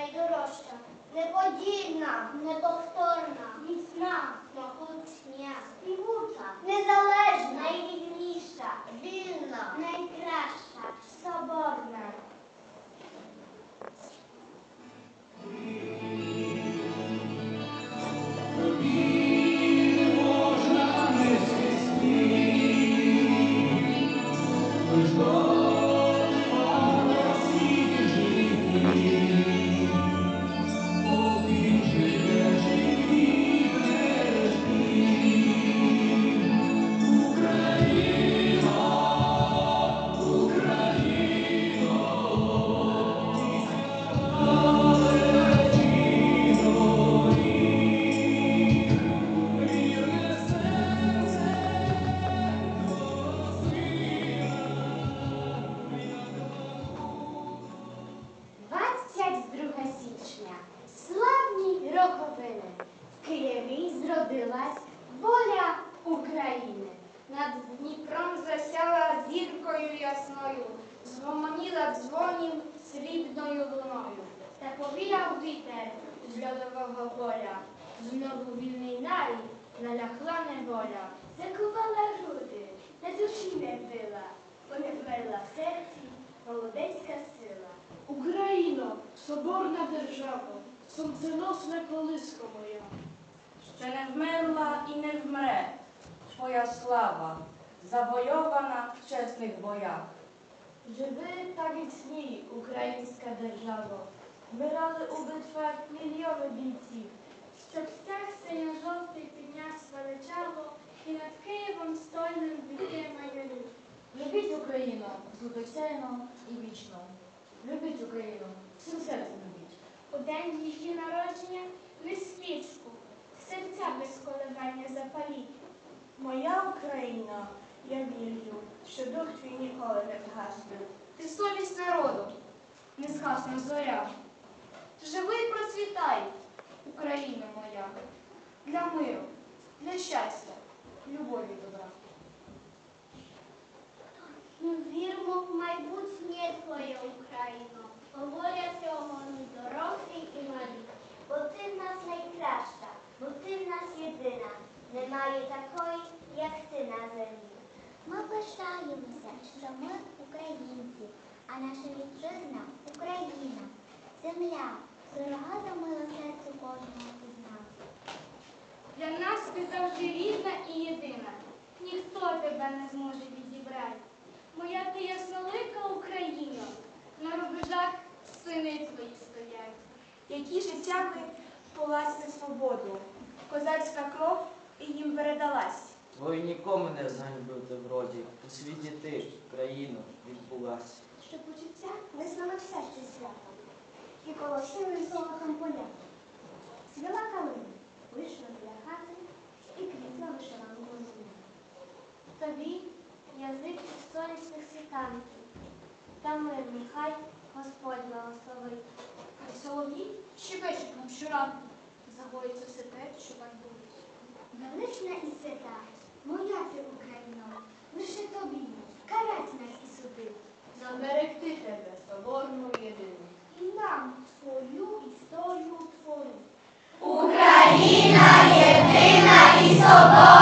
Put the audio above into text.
найдорожча, неподільна, неповторна, міцна, могутня, співуча, незалежна, найвільніша, вільна, Києві воля України. Над Дніпром засяла зіркою ясною, згомоніла дзвонів срібною луною. Та повіяв вітер З льодового поля, знову вільний нарій, налягла неволя. закувала груди, на душі не била, бо не вмерла в серці молодецька сила. Україно, соборна держава, сонценосна колиска моя. Ще не вмерла і не вмре твоя слава, завойована в чесних боях. Живи та міцній, українська держава. Вмирали у битвах мільйони бійців. Щоб стяг синьо-жовтий підняв величаво, і над Києвом стольним віки майорів. Любіть Україну, звитосяйно і вічно. Любіть Україну, всім серцем любіть. У день її народження не свічку, серця без коливання запаліть. Моя Україна, я вірю, що дух твій ніколи не згасне. Ти совість народу, незгасна зоря. Живи і процвітай, Україна моя, для миру, для щастя, любові добра. Ми віримо в майбутнє Твоє Україно. Говорять сьогодні дорослі і малі. Бо ти в нас найкраща, бо ти в нас єдина. Немає такої, як ти на землі. Ми пишаємося, що ми українці, а наша вітчизна Україна, земля, дорога за мило серцю кожного із нас. Для нас ти завжди рідна і єдина. Ніхто тебе не зможе відібрати. Моя ти яснолика Україна, на рубежах сини твої стоять. які життями поласне свободу. Козацька кров і їм передалась. Твої нікому не зганьбити вроді, у світі ти, країно, відбулась. Що почуття визнали все ще свято. І колосили золотом поля. Свіла калина, вийшла біля хати і квітла вишиванку землі. Тобі язик сонячних світанків, та мир нехай Господь благословить. А солов'ї щебечуть нам щоранку. Загоїться все те, і свята, моя ти Україно, лише тобі, карать нас і суди, Заберегти тебе, соборну єдину. і нам свою історію твою. Україна єдина і соборна!